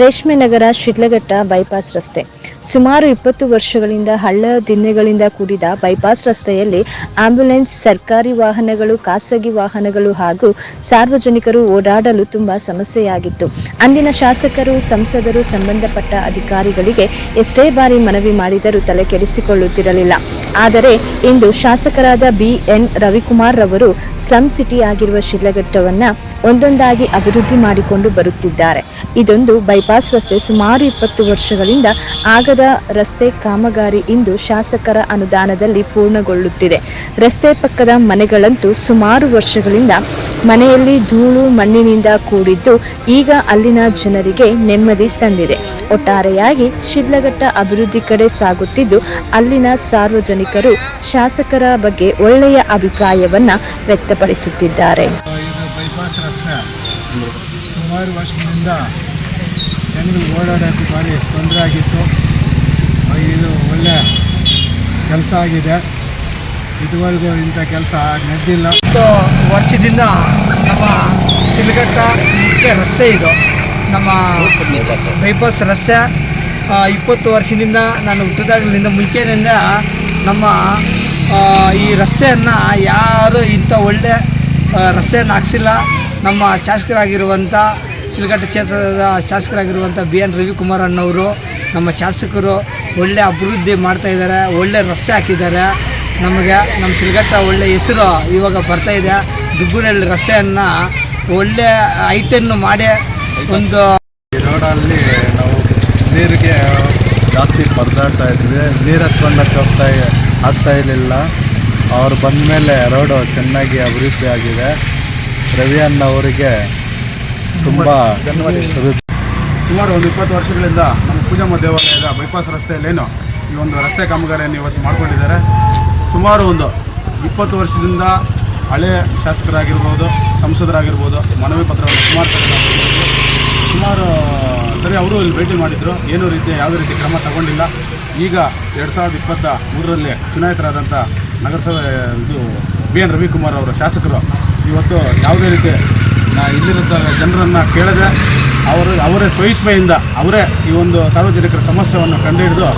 ರೇಷ್ಮೆ ನಗರ ಶಿಡ್ಲಘಟ್ಟ ಬೈಪಾಸ್ ರಸ್ತೆ. ಸುಮಾರು ಇಪ್ಪತ್ತು ವರ್ಷಗಳಿಂದ ಹಳ್ಳ ದಿನ್ನೆಗಳಿಂದ ಕೂಡಿದ ಬೈಪಾಸ್ ರಸ್ತೆಯಲ್ಲಿ ಆಂಬ್ಯುಲೆನ್ಸ್, ಸರ್ಕಾರಿ ವಾಹನಗಳು, ಖಾಸಗಿ ವಾಹನಗಳು ಹಾಗೂ ಸಾರ್ವಜನಿಕರು ಓಡಾಡಲು ತುಂಬಾ ಸಮಸ್ಯೆಯಾಗಿತ್ತು. ಅಂದಿನ ಶಾಸಕರು, ಸಂಸದರು ಸಂಬಂಧಪಟ್ಟ ಅಧಿಕಾರಿಗಳಿಗೆ ಎಷ್ಟೇ ಬಾರಿ ಮನವಿ ಮಾಡಿದರೂ ತಲೆ ಕೆಡಿಸಿಕೊಳ್ಳುತ್ತಿರಲಿಲ್ಲ ಆದರೆ ಇಂದು ಶಾಸಕರಾದ ಬಿ. ಎನ್. ರವಿಕುಮಾರ್ ರವರು ಸ್ಲಮ್ ಸಿಟಿ ಆಗಿರುವ ಶಿಡ್ಲಘಟ್ಟವನ್ನ ಒಂದೊಂದಾಗಿ ಅಭಿವೃದ್ಧಿ ಮಾಡಿಕೊಂಡು ಬರುತ್ತಿದ್ದಾರೆ. ಇದೊಂದು ಬೈಪಾಸ್ ರಸ್ತೆ ಸುಮಾರು ಇಪ್ಪತ್ತು ವರ್ಷಗಳಿಂದ ಆಗದ ರಸ್ತೆ ಕಾಮಗಾರಿ ಇಂದು ಶಾಸಕರ ಅನುದಾನದಲ್ಲಿ ಪೂರ್ಣಗೊಳ್ಳುತ್ತಿದೆ. ರಸ್ತೆ ಪಕ್ಕದ ಮನೆಗಳಂತೂ ಸುಮಾರು ವರ್ಷಗಳಿಂದ ಮನೆಯಲ್ಲಿ ಧೂಳು ಮಣ್ಣಿನಿಂದ ಕೂಡಿದ್ದು ಈಗ ಅಲ್ಲಿನ ಜನರಿಗೆ ನೆಮ್ಮದಿ ತಂದಿದೆ. ಒಟ್ಟಾರೆಯಾಗಿ ಶಿಡ್ಲಘಟ್ಟ ಅಭಿವೃದ್ಧಿ ಕಡೆ ಸಾಗುತ್ತಿದ್ದು ಅಲ್ಲಿನ ಸಾರ್ವಜನಿಕರು ಶಾಸಕರ ಬಗ್ಗೆ ಒಳ್ಳೆಯ ಅಭಿಪ್ರಾಯವನ್ನ ವ್ಯಕ್ತಪಡಿಸುತ್ತಿದ್ದಾರೆ. ಬೈಪಾಸ್ ಸುಮಾರು ವರ್ಷಗಳಿಂದ ಜನಗಳಿಗೆ ಓಡಾಡೋಕ್ಕೆ ಭಾರಿ ತೊಂದರೆ ಆಗಿತ್ತು. ಇದು ಒಳ್ಳೆ ಕೆಲಸ ಆಗಿದೆ. ಇದುವರೆಗೂ ಇಂಥ ಕೆಲಸ ನಡೆದಿಲ್ಲ. ಹತ್ತು ವರ್ಷದಿಂದ ನಮ್ಮ ಸಿಲ್ಗಟ್ಟ ಮುಖ್ಯ ರಸ್ತೆ ಇದು. ನಮ್ಮ ಬೈಪಾಸ್ ರಸ್ತೆ ಇಪ್ಪತ್ತು ವರ್ಷದಿಂದ ನಾನು ಹುಟ್ಟಿದಾಗಲಿಂದ ಮುಂಚೆನಿಂದ ನಮ್ಮ ಈ ರಸ್ತೆಯನ್ನು ಯಾರು ಇಂಥ ಒಳ್ಳೆ ರಸ್ತೆಯನ್ನು ಹಾಕ್ಸಿಲ್ಲ. ನಮ್ಮ ಶಾಸಕರಾಗಿರುವಂಥ ಸಿಲ್ಗಟ್ಟ ಕ್ಷೇತ್ರದ ಶಾಸಕರಾಗಿರುವಂಥ ಬಿ ಎನ್ ರವಿಕುಮಾರ್ ಅಣ್ಣವರು ನಮ್ಮ ಶಾಸಕರು ಒಳ್ಳೆ ಅಭಿವೃದ್ಧಿ ಮಾಡ್ತಾ ಇದ್ದಾರೆ, ಒಳ್ಳೆ ರಸ್ತೆ ಹಾಕಿದ್ದಾರೆ. ನಮಗೆ ನಮ್ಮ ಸಿಲ್ಗಟ್ಟ ಒಳ್ಳೆ ಹೆಸರು ಇವಾಗ ಬರ್ತಾ ಇದೆ. ದುಗ್ಗುನಹಳ್ಳಿ ರಸ್ತೆಯನ್ನು ಒಳ್ಳೆ ಐಟನ್ನು ಮಾಡಿ ಒಂದು ರೋಡಲ್ಲಿ ನಾವು ನೀರಿಗೆ ಜಾಸ್ತಿ ಪರದಾಡ್ತಾ ಇದ್ವಿ. ನೀರು ಹತ್ಕೊಂಡಕ್ಕೆ ಹೋಗ್ತಾ ಆಗ್ತಾ ಇರಲಿಲ್ಲ. ಅವ್ರು ಬಂದ ಮೇಲೆ ರೋಡು ಚೆನ್ನಾಗಿ ಅಭಿವೃದ್ಧಿ ಆಗಿದೆ. ರವಿ ಅಣ್ಣ ಅವರಿಗೆ ತುಂಬ ಸುಮಾರು ಒಂದು ಇಪ್ಪತ್ತು ವರ್ಷಗಳಿಂದ ನಮ್ಮ ಪೂಜಮ್ಮ ದೇವಾಲಯದ ಬೈಪಾಸ್ ರಸ್ತೆಯಲ್ಲೇನು ಈ ಒಂದು ರಸ್ತೆ ಕಾಮಗಾರಿಯನ್ನು ಇವತ್ತು ಮಾಡ್ಕೊಂಡಿದ್ದಾರೆ. ಸುಮಾರು ಒಂದು ಇಪ್ಪತ್ತು ವರ್ಷದಿಂದ ಹಳೆಯ ಶಾಸಕರಾಗಿರ್ಬೋದು, ಸಂಸದರಾಗಿರ್ಬೋದು, ಮನವಿ ಪತ್ರವನ್ನು ಸುಮಾರು. ಸುಮಾರು, ಸರಿ, ಅವರು ಇಲ್ಲಿ ಭೇಟಿ ಮಾಡಿದ್ರು. ಏನು ರೀತಿ, ಯಾವುದೇ ರೀತಿ ಕ್ರಮ ತಗೊಂಡಿಲ್ಲ. ಈಗ ಎರಡು ಸಾವಿರದ ಇಪ್ಪತ್ತ ಮೂರರಲ್ಲಿ ಚುನಾಯಿತರಾದಂಥ ನಗರಸಭೆ, ಇದು ಬಿ ಎನ್ ರವಿಕುಮಾರ್ ಅವರು ಶಾಸಕರು ಇವತ್ತು ಯಾವುದೇ ರೀತಿ ನಾ ಇಲ್ಲಿರುತ್ತ ಜನರನ್ನು ಕೇಳದೆ ಅವರು ಅವರೇ ಸ್ವಯಿಚ್ಛೆಯಿಂದ ಅವರೇ ಈ ಒಂದು ಸಾರ್ವಜನಿಕರ ಸಮಸ್ಯೆಯನ್ನು ಕಂಡುಹಿಡಿದು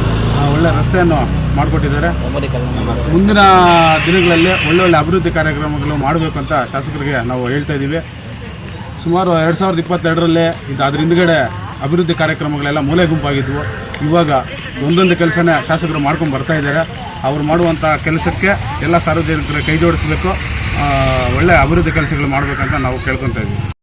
ಒಳ್ಳೆ ರಸ್ತೆಯನ್ನು ಮಾಡಿಕೊಟ್ಟಿದ್ದಾರೆ. ಮುಂದಿನ ದಿನಗಳಲ್ಲಿ ಒಳ್ಳೊಳ್ಳೆ ಅಭಿವೃದ್ಧಿ ಕಾರ್ಯಕ್ರಮಗಳು ಮಾಡಬೇಕು ಅಂತ ಶಾಸಕರಿಗೆ ನಾವು ಹೇಳ್ತಾ ಇದ್ದೀವಿ. ಸುಮಾರು ಎರಡು ಸಾವಿರದ ಇಪ್ಪತ್ತೆರಡರಲ್ಲೇ ಇದು ಅದ್ರ ಹಿಂದ್ಗಡೆ ಅಭಿವೃದ್ಧಿ ಕಾರ್ಯಕ್ರಮಗಳೆಲ್ಲ ಮೂಲೆ ಗುಂಪಾಗಿದ್ವು. ಇವಾಗ ಒಂದೊಂದು ಕೆಲಸನೇ ಶಾಸಕರು ಮಾಡ್ಕೊಂಡು ಬರ್ತಾ ಇದ್ದಾರೆ. ಅವರು ಮಾಡುವಂಥ ಕೆಲಸಕ್ಕೆ ಎಲ್ಲ ಸಾರ್ವಜನಿಕರು ಕೈ ಜೋಡಿಸಬೇಕು. ಒಳ್ಳೆ ಅಭಿವೃದ್ಧಿ ಕೆಲಸಗಳು ಮಾಡಬೇಕಂತ ನಾವು ಕೇಳ್ಕೊತಾ ಇದ್ದೀವಿ.